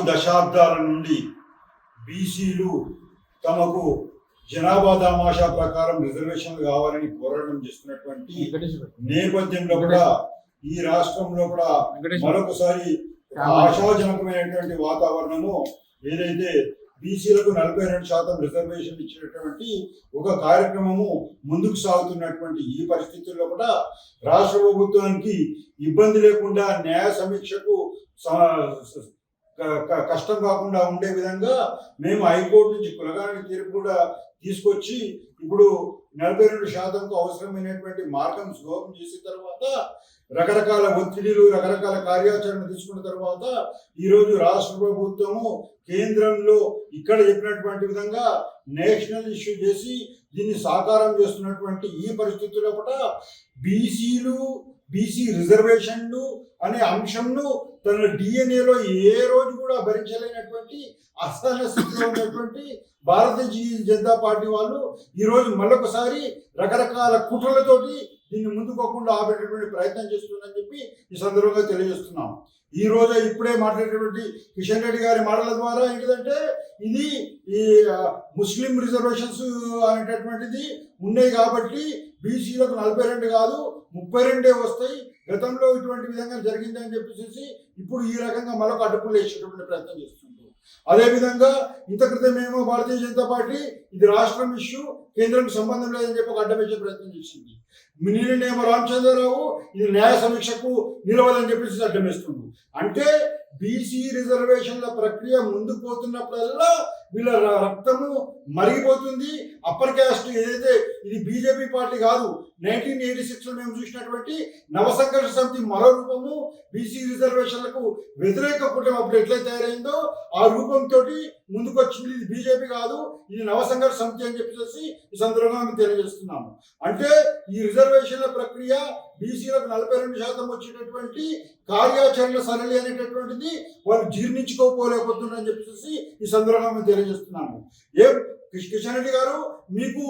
నాలుగు దశాబ్దాల నుండి బీసీలు తమకు జనాభా దామాషా ప్రకారం రిజర్వేషన్లు కావాలని పోరాటం చేస్తున్నటువంటి నేపథ్యంలో కూడా ఈ రాష్ట్రంలో కూడా మరొకసారి ఆశాజనకమైనటువంటి వాతావరణము ఏదైతే బీసీలకు నలభై రెండు శాతం రిజర్వేషన్ ఇచ్చినటువంటి ఒక కార్యక్రమము ముందుకు సాగుతున్నటువంటి ఈ పరిస్థితుల్లో కూడా రాష్ట్ర ప్రభుత్వానికి ఇబ్బంది లేకుండా న్యాయ సమీక్షకు కష్టం కాకుండా ఉండే విధంగా మేము హైకోర్టు నుంచి కులగాని తీర్పు కూడా తీసుకొచ్చి ఇప్పుడు నలభై రెండు శాతంకు అవసరమైనటువంటి మార్గం సులభం చేసిన తర్వాత రకరకాల ఒత్తిడిలు రకరకాల కార్యాచరణ తీసుకున్న తర్వాత ఈరోజు రాష్ట్ర ప్రభుత్వము కేంద్రంలో ఇక్కడ చెప్పినటువంటి విధంగా నేషనల్ ఇష్యూ చేసి దీన్ని సాకారం చేస్తున్నటువంటి ఈ పరిస్థితుల్లో కూడా బీసీలు బీసీ రిజర్వేషన్లు అనే అంశంను తన డిఎన్ఏలో ఏ రోజు కూడా భరించలేనటువంటి అసహన స్థితిలో ఉన్నటువంటి భారతీయ జనతా పార్టీ వాళ్ళు ఈరోజు మరొకసారి రకరకాల కుట్రలతోటి దీన్ని ముందుకోకుండా ఆపేటటువంటి ప్రయత్నం చేస్తుందని చెప్పి ఈ సందర్భంగా తెలియజేస్తున్నాం. ఈ రోజు ఇప్పుడే మాట్లాడేటువంటి కిషన్ రెడ్డి గారి మాటల ద్వారా ఏంటిదంటే ఇది ఈ ముస్లిం రిజర్వేషన్స్ అనేటటువంటిది ఉన్నాయి కాబట్టి బీసీలకు నలభై రెండు కాదు ముప్పై రెండే వస్తాయి. గతంలో ఇటువంటి విధంగా జరిగిందని చెప్పేసి ఇప్పుడు ఈ రకంగా మరొక అడ్డుకులు వేసేటువంటి ప్రయత్నం చేస్తుంది అదేవిధంగా ఇంత క్రితమేమో భారతీయ జనతా పార్టీ ఇది రాష్ట్రం ఇష్యూ కేంద్రంకి సంబంధం లేదని చెప్పి ఒక అడ్డం వేసే ప్రయత్నం చేసింది. నేనేమో రామచంద్రరావు ఇది న్యాయ సమీక్షకు నిలవదని చెప్పేసి అడ్డం అంటే బీసీ రిజర్వేషన్ల ప్రక్రియ ముందుకు పోతున్నప్పుడల్లా వీళ్ళ రక్తము మరిగిపోతుంది. అప్పర్ క్యాస్ట్ ఏదైతే ఇది బీజేపీ పార్టీ కాదు. నైన్టీన్ ఎయిటీ సిక్స్లో మేము చూసినటువంటి నవసంఘర్ష సమితి మరో రూపము బీసీ రిజర్వేషన్లకు వ్యతిరేక కూటమి అప్పుడు ఎట్లయితే తయారైందో ఆ రూపంతో ముందుకు వచ్చింది ఇది బీజేపీ కాదు ఇది నవసంఘర్ష సమితి అని చెప్పేసి ఈ సందర్భంగా మేము తెలియజేస్తున్నాము. అంటే ఈ రిజర్వేషన్ల ప్రక్రియ బీసీలకు నలభై రెండు శాతం వచ్చేటటువంటి కార్యాచరణ సరళి అనేటటువంటిది వాళ్ళు జీర్ణించుకోపోలేకపోతున్నారని చెప్పేసి ఈ సందర్భంగా మేము తెలియజేస్తున్నాము. ఏం కిషన్ రెడ్డి గారు మీకు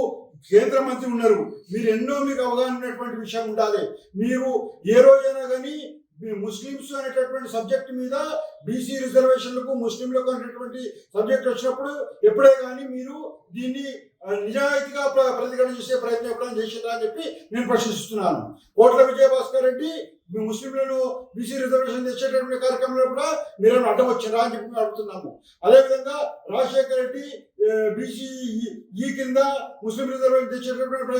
కేంద్ర మంత్రి ఉన్నారు. మీరు ఎన్నో మీకు అవగాహన ఉన్నటువంటి విషయం ఉండాలి. మీరు ఏ రోజైనా కానీ మీ ముస్లిమ్స్ అనేటటువంటి సబ్జెక్ట్ మీద బీసీ రిజర్వేషన్లకు ముస్లింలకు అనేటటువంటి సబ్జెక్ట్ వచ్చినప్పుడు ఎప్పుడే కానీ మీరు దీన్ని నిజాయితీగా ప్ర- ప్రతిఘటన చేసే ప్రయత్నం ఎప్పుడైనా చేసిందా అని చెప్పి నేను ప్రశ్నిస్తున్నాను. కోట్ల విజయభాస్కర్ రెడ్డి మీ ముస్లింలను బీసీ రిజర్వేషన్ తెచ్చేటటువంటి కార్యక్రమంలో కూడా మీరు అడ్డం వచ్చిందా అని చెప్పి అడుగుతున్నాము. అదేవిధంగా రాజశేఖర రెడ్డి బీసీ ఈ కింద ముస్లిం రిజర్వేషన్ తెచ్చేటటువంటి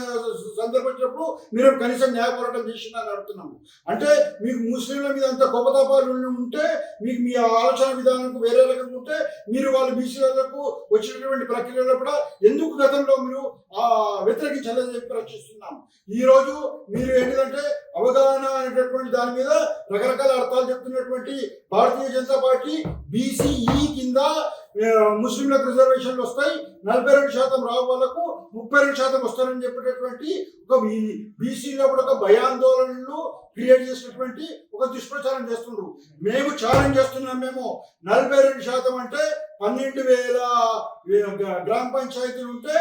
సందర్భం వచ్చినప్పుడు మీరు కనీసం న్యాయ పోరాటం చేసిందని అడుగుతున్నాము. అంటే మీకు ముస్లింల మీద అంత గొప్పతాపాలు ఉంటే మీకు మీ ఆలోచన విధానం వేరే రకంగా ఉంటే మీరు వాళ్ళు బీసీలకు వచ్చినటువంటి ప్రక్రియలో కూడా ఎందుకు గతంలో మీరు ఆ చెప్పి ప్రశ్నిస్తున్నాం. ఈరోజు మీరు ఏంటిదంటే అవగాహన అనేటటువంటి దాని మీద రకరకాల అర్థాలు చెప్తున్నటువంటి భారతీయ జనతా పార్టీ బీసీఈ కింద ముస్లింలకు రిజర్వేషన్లు వస్తాయి. నలభై రెండు శాతం రావు వాళ్ళకు ముప్పై రెండు శాతం వస్తారని చెప్పేటటువంటి ఒక బీసీలో కూడా ఒక భయాందోళనలు క్రియేట్ చేసినటువంటి ఒక దుష్ప్రచారం చేస్తుండ్రు. మేము ఛాలెంజ్ చేస్తున్నాం మేము. నలభై రెండు శాతం అంటే పన్నెండు వేల గ్రామ పంచాయతీలు ఉంటే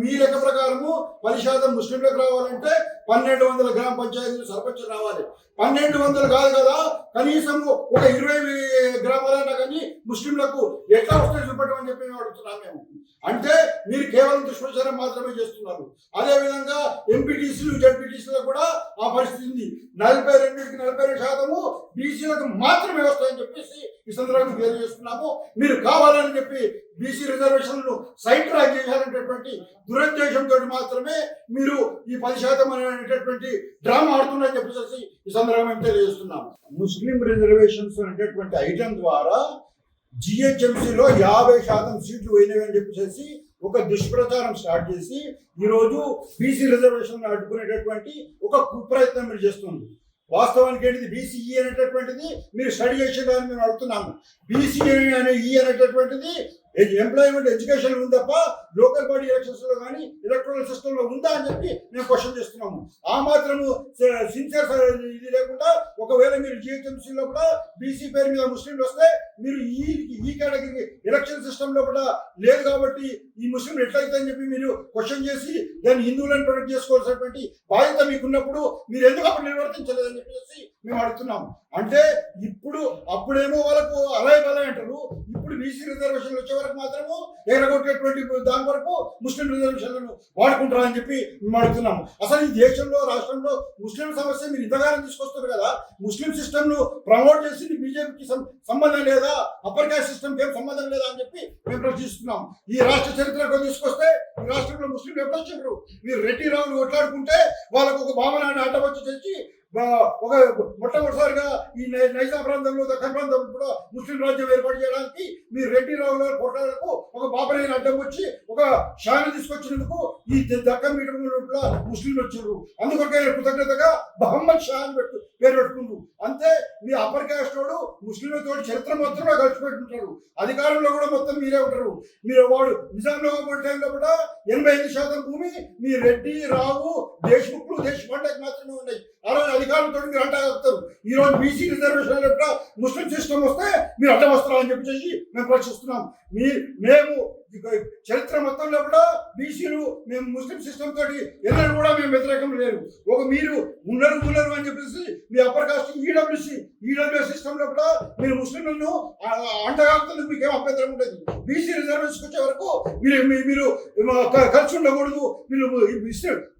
మీ లెక్క ప్రకారము పది శాతం ముస్లింలకు రావాలంటే పన్నెండు వందల గ్రామ పంచాయతీలు సర్పంచ్ రావాలి. పన్నెండు వందలు కాదు కదా కనీసం ఒక ఇరవై గ్రామాలైనా కానీ ముస్లింలకు ఎట్లా వస్తాయి చూపెట్టమని చెప్పి మేము అడుగుతున్నాం మేము. అంటే మీరు కేవలం దుష్ప్రచారం మాత్రమే చేస్తున్నారు. అదేవిధంగా ఎంపీటీసీలు జడ్పీటీసీలకు కూడా ఆ పరిస్థితి ఉంది. నలభై రెండుకి నలభై రెండు శాతము బీసీలకు మాత్రమే వస్తాయని చెప్పేసి ఈ సందర్భంగా చేస్తున్నాము మీరు కావాలని చెప్పి బీసీ రిజర్వేషన్లు సైట్ ట్రాక్ చేశారనేటటువంటి దురుద్దేశంతో మాత్రమే మీరు ఈ పది శాతం అనేటటువంటి డ్రామా ఆడుతున్నారని చెప్పేసి ఈ సందర్భంగా మేము తెలియజేస్తున్నాము. ముస్లిం రిజర్వేషన్స్ అనేటటువంటి ఐటమ్ ద్వారా జిహెచ్ఎంసీలో యాభై శాతం సీట్లు పోయినవి అని చెప్పేసి ఒక దుష్ప్రచారం స్టార్ట్ చేసి ఈరోజు బీసీ రిజర్వేషన్ అడ్డుకునేటటువంటి ఒక కుప్రయత్నం మీరు చేస్తుంది వాస్తవానికి ఏంటిది? బీసీఈ అనేటటువంటిది మీరు స్టడీ చేసేదాన్ని మేము అడుగుతున్నాము. బీసీ అనే ఈ అనేటటువంటిది ఎంప్లాయ్మెంట్ ఎడ్యుకేషన్ ఉంది తప్ప లోకల్ బాడీ ఎలక్షన్స్లో కానీ ఎలక్ట్రల్ సిస్టమ్లో ఉందా అని చెప్పి మేము క్వశ్చన్ చేస్తున్నాము. ఆ మాత్రము సిన్సియర్ ఇది లేకుండా ఒకవేళ మీరు జిహెచ్ఎంసీలో కూడా బీసీ పేరు మీద ముస్లింలు వస్తే మీరు ఈ ఈ కేటగిరీ ఎలక్షన్ సిస్టమ్లో కూడా లేదు కాబట్టి ఈ ముస్లింలు ఎట్లయితే అని చెప్పి మీరు క్వశ్చన్ చేసి దాన్ని హిందువులను ప్రొటెక్ట్ చేసుకోవాల్సినటువంటి బాధ్యత మీకున్నప్పుడు మీరు ఎందుకు అప్పుడు నిర్వర్తించలేదని చెప్పేసి మేము అడుగుతున్నాము. అంటే ఇప్పుడు అప్పుడేమో వాళ్ళకు అలాగే బలే అంటారు బీసీ రిజర్వేషన్లు వచ్చే వరకు మాత్రము ఎగరగొట్టేటువంటి దాని వరకు ముస్లిం రిజర్వేషన్లను వాడుకుంటారా అని చెప్పి మేము అడుగుతున్నాము. అసలు ఈ దేశంలో రాష్ట్రంలో ముస్లిం సమస్య మీరు ఇంతగానం తీసుకొస్తారు కదా ముస్లిం సిస్టమ్ను ప్రమోట్ చేసింది బీజేపీకి సంబంధం లేదా? అప్పర్ క్యాస్ట్ సిస్టమ్కి ఏం సంబంధం లేదా అని చెప్పి మేము ప్రశ్నిస్తున్నాం. ఈ రాష్ట్ర చరిత్రకు తీసుకొస్తే ఈ రాష్ట్రంలో ముస్లింలు ఎప్పుడు వచ్చారు మీరు రెడ్డి రావులు కొట్లాడుకుంటే వాళ్ళకు ఒక భావనాన్ని అడ్డవచ్చి తెచ్చి ఒక మొట్టమొదటిసారిగా ఈ నైజా ప్రాంతంలో దక్కన్ ప్రాంతంలో కూడా ముస్లిం రాజ్యం ఏర్పాటు చేయడానికి మీ రెడ్డి రావుల కొట్లాడకు ఒక బాబరైన అడ్డం వచ్చి ఒక షాని తీసుకొచ్చినందుకు ఈ దక్కన్ మీటింగ్ కూడా ముస్లింలు వచ్చారు. అందుకొరకే కృతజ్ఞతగా మహమ్మద్ షా అని పెట్టు పేరు పెట్టుకుండు అంతే మీ అప్పర్ క్యాస్ట్ వాడు ముస్లింలతో చరిత్ర మొత్తంలో కలిసి పెట్టుకుంటారు అధికారంలో కూడా మొత్తం మీరే ఉంటారు. మీరు వాడు నిజాంలో టైంలో కూడా ఎనభై ఐదు శాతం భూమి మీ రెడ్డి రావు దేశ్ముఖ్లు దేశపాండేకి మాత్రమే ఉన్నాయి. ఆ రోజు అధికారంతో మీరు అంట కలుపుతారు. ఈ రోజు బీసీ రిజర్వేషన్ ముస్లిం సిస్టమ్ వస్తే మీరు అడ్డం వస్తారని చెప్పేసి మేము ప్రశ్నిస్తున్నాం. మీ మేము చరిత్ర మొత్తంలో కూడా బీసీలు మేము ముస్లిం సిస్టమ్ తోటి ఎన్నడూ కూడా మేము వ్యతిరేకం లేరు. ఒక మీరు ఉన్నారు ఉన్నారు అని చెప్పేసి మీ అప్పర్ కాస్ట్ ఈడబ్ల్యూసి ఈడబ్ల్యూఎస్ సిస్టంలో కూడా మీరు ముస్లింలను అంటగాకుతుంది మీకు ఏం అభ్యంతరం ఉండదు. బీసీ రిజర్వేషన్కి వచ్చే వరకు మీరు మీ- మీరు ఖర్చు ఉండకూడదు. మీరు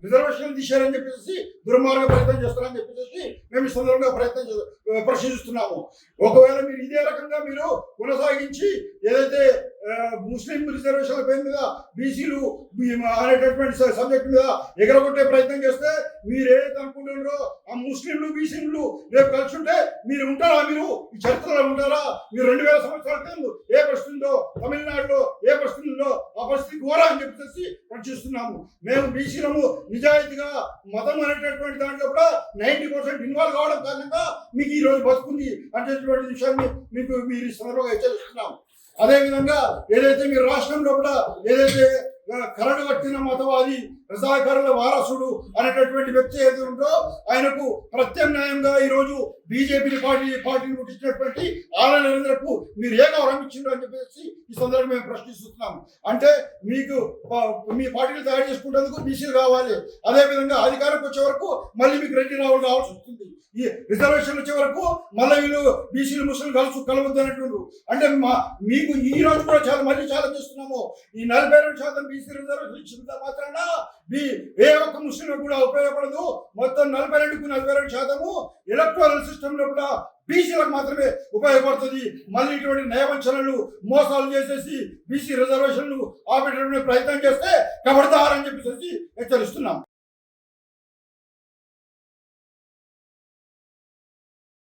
రిజర్వేషన్ తీశారని చెప్పేసి దుర్మార్గ ప్రయత్నం చేస్తారని చెప్పేసి మేము ఈ సందర్భంగా ప్రయత్నం చే- పరిశీలిస్తున్నాము. ఒకవేళ మీరు ఇదే రకంగా మీరు కొనసాగించి ఏదైతే ముస్లిం రిజర్వేషన్ల పేరు మీద బీసీలు అనేటటువంటి సబ్జెక్ట్ మీద ఎగరగొట్టే ప్రయత్నం చేస్తే మీరు ఏదైతే అనుకుంటున్నారో ఆ ముస్లింలు బీసీలు రేపు కలిసి ఉంటే మీరు ఉంటారా మీరు? ఈ చరిత్రలో ఉంటారా? మీరు రెండు వేల సంవత్సరాల క్రితం ఏ పరిస్థితి ఉందో తమిళనాడులో ఏ పరిస్థితి ఉందో ఆ పరిస్థితి ఘోరా అని చెప్పేసి ప్రశ్నిస్తున్నాము. మేము బీసీలము నిజాయితీగా మతం అనేటటువంటి దాంట్లో కూడా నైన్టీ పర్సెంట్ ఇన్వాల్వ్ కావడం కారణంగా మీకు ఈ రోజు బతుకుంది అనేటటువంటి విషయాన్ని మీకు మీరు ఈ సందర్భంగా హెచ్చరిస్తున్నాము. అదేవిధంగా ఏదైతే మీరు రాష్ట్రంలో కూడా ఏదైతే కరడు కట్టిన మతవాది రజాకారుల వారసుడు అనేటటువంటి వ్యక్తి ఏది ఉందో ఆయనకు ప్రత్యామ్నాయంగా ఈరోజు బీజేపీని బీజేపీ పార్టీ పార్టీని పుట్టించినటువంటి ఆల నరేంద్రకు మీరు ఏ గౌరవం ఇచ్చిండ్రు అని చెప్పేసి ఈ సందర్భంగా మేము ప్రశ్నిస్తున్నాం. అంటే మీకు మీ పార్టీని తయారు చేసుకునేందుకు బీసీలు కావాలి. అదేవిధంగా అధికారంకి వచ్చే వరకు మళ్ళీ మీకు రెడ్డి రావులు కావాల్సి వస్తుంది. ఈ రిజర్వేషన్ వచ్చే వరకు మళ్ళీ వీళ్ళు బీసీలు ముస్లిం కలుసు కలవద్దు అంటున్నారు అంటే మా మీకు ఈ రోజు కూడా చాలా మళ్ళీ చాలా చేస్తున్నాము. ఈ నలభై రెండు శాతం బీసీ రిజర్వేషన్ ఇచ్చిన మాత్రాన బీ ఏ ఒక్క ముస్లిం కూడా ఉపయోగపడదు. మొత్తం నలభై రెండుకు నలభై రెండు శాతము ఎలక్ట్రానిక్ సిస్టంలో కూడా బీసీలకు మాత్రమే ఉపయోగపడుతుంది. మళ్ళీ ఇటువంటి నయవంచనలు మోసాలు చేసేసి బీసీ రిజర్వేషన్లు ఆపేటటువంటి ప్రయత్నం చేస్తే కబడతారని చెప్పేసి హెచ్చరిస్తున్నాం.